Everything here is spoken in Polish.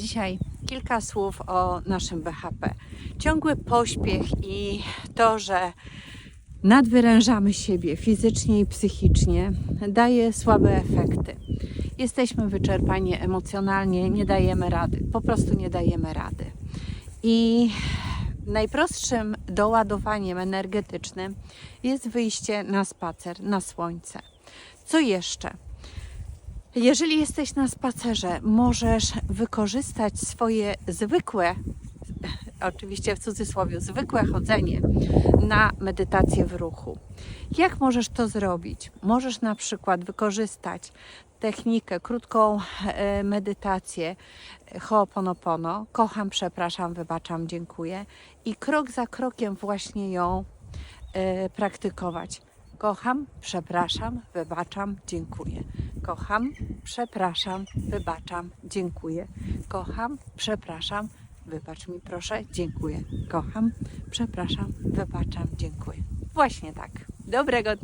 Dzisiaj kilka słów o naszym BHP. Ciągły pośpiech i to, że nadwyrężamy siebie fizycznie i psychicznie, daje słabe efekty. Jesteśmy wyczerpani emocjonalnie, nie dajemy rady, po prostu nie dajemy rady. I najprostszym doładowaniem energetycznym jest wyjście na spacer, na słońce. Co jeszcze? Jeżeli jesteś na spacerze, możesz wykorzystać swoje zwykłe, oczywiście w cudzysłowie, zwykłe chodzenie na medytację w ruchu. Jak możesz to zrobić? Możesz na przykład wykorzystać technikę, krótką e, medytację Ho'oponopono. Kocham, przepraszam, wybaczam, dziękuję. I krok za krokiem właśnie ją e, praktykować. Kocham, przepraszam, wybaczam, dziękuję. Kocham, przepraszam, wybaczam, dziękuję. Kocham, przepraszam, wybacz mi proszę, dziękuję. Kocham, przepraszam, wybaczam, dziękuję. Właśnie tak. Dobrego dnia.